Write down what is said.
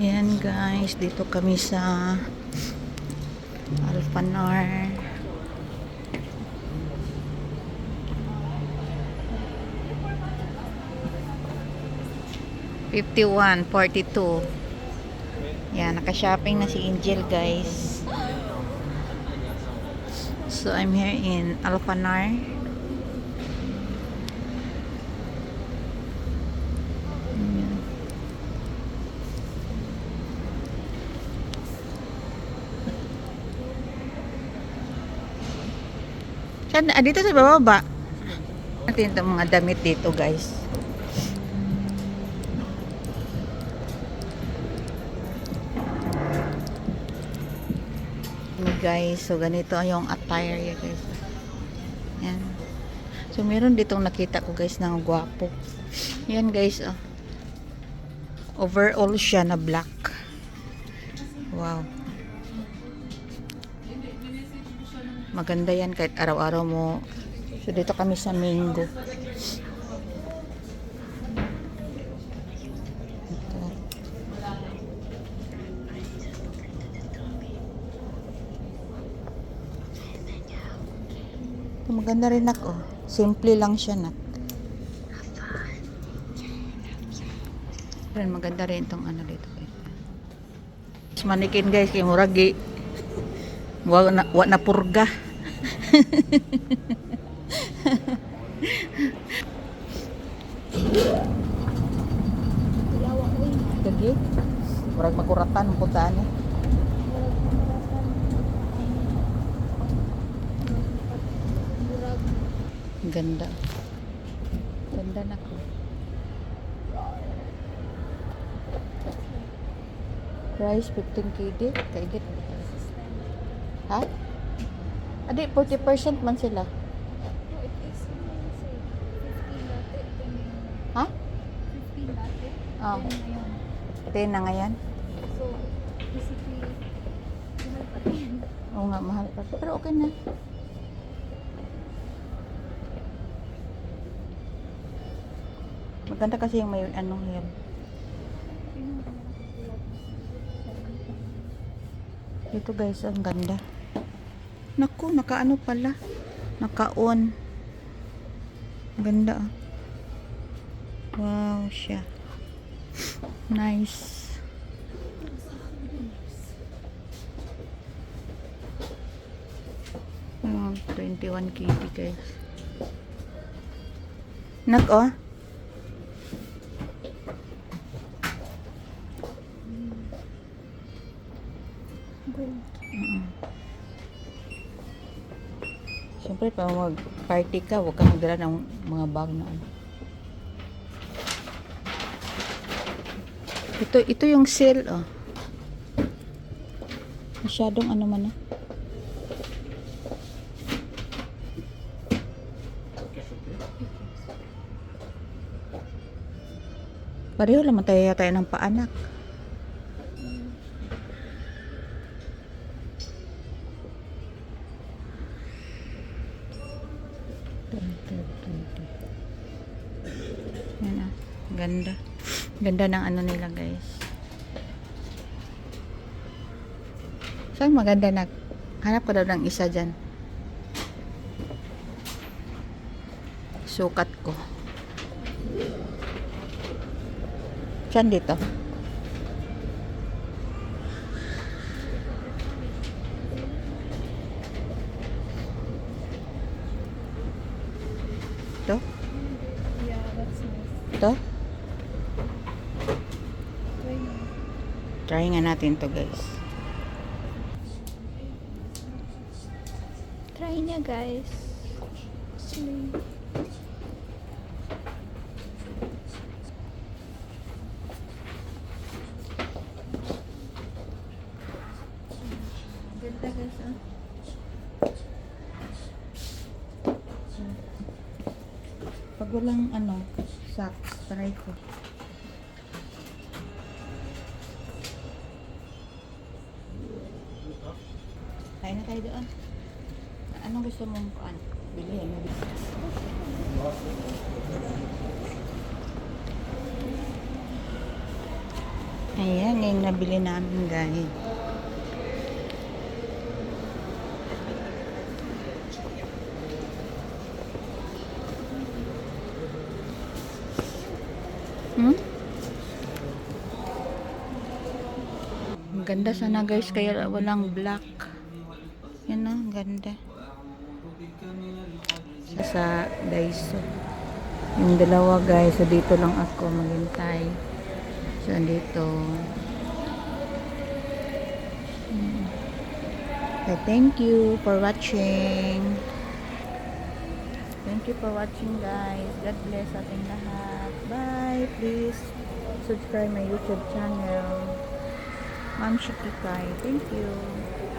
Ayan guys, dito kami sa Alpanar. Fifty-one, forty-two. Yan, naka-shopping na si Angel guys. So, I'm here in Alpanar. Saan? Ah, dito sa bababa. Natin itong mga damit dito, guys. Guys, so ganito yung attire ya guys. Yan. So meron ditong nakita ko guys ng gwapo. Yan guys, oh. Overall siya na black. Wow. Maganda yan kahit araw-araw mo. So dito kami sa. Ito, maganda rin ako. Simple lang siya nak. Ren maganda rin itong ano dito. manikin guys kay muragi. Wa na, wa na purga. Gagi. Murag makuratan ang puntaan eh. Ganda. Ganda na ko. Price 15 KD. Kaigit. Ha? Adi, 40% man sila. Ha? Oh. Ito yun na ngayon. So, basically, mahal pa rin. Oo nga, mahal pa. Pero okay na. Maganda kasi yung may ano yan. Dito guys, ang ganda. Naku, nakaano pala. Naka-on. Ganda ah. Wow, siya. Nice. Oh, 21 kg guys. Nag Siyempre, pa mag-party ka, huwag kang magdala ng mga bag na ano. Ito, ito yung sale, oh. Masyadong ano man, ah. Pareho naman tayo yata ng paanak. Yan ah. Ganda. Ganda ng ano nila guys. Saan maganda na? Hanap ko daw ng isa dyan. Sukat ko. Saan dito? Ito? Try nga natin to guys. Try niya, guys. Actually, Ganda guys ah. Pag walang ano, socks, try ko. Kain na tayo doon. Anong gusto mong kuan? Bilhin mo. Ayan, yung nabili namin guys. Hmm? Ang ganda sana guys, kaya walang black. Yan o, ang ganda. Sa, sa Daiso. Yung dalawa guys, so dito lang ako maghintay. So, dito. Hmm. Okay, thank you for watching. Thank you for watching guys. God bless ating lahat. Bye. Please subscribe my YouTube channel. Ma'am Shikikai. Thank you.